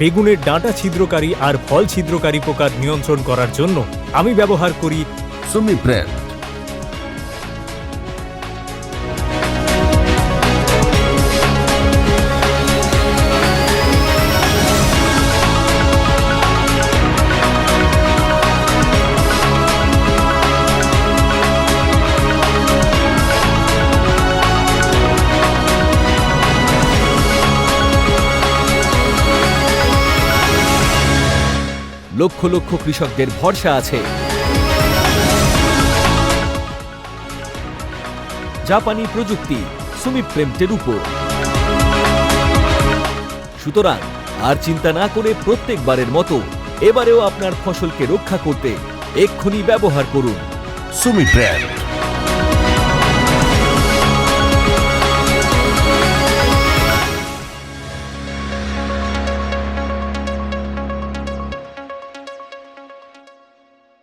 বেগুনের ডাঁটা ছিদ্রকারী আর ফল ছিদ্রকারী পোকার নিয়ন্ত্রণ করার জন্য আমি ব্যবহার করি সুমি লক্ষ লক্ষ কৃষকদের ভরসা আছে। জাপানি প্রযুক্তি সুমি প্রেমটের উপর। সুতরাং আর চিন্তা না করে প্রত্যেকবারের মতো এবারেও আপনার ফসলকে রক্ষা করতে এক্ষুনি ব্যবহার করুন। সুমি ব্র্যান্ড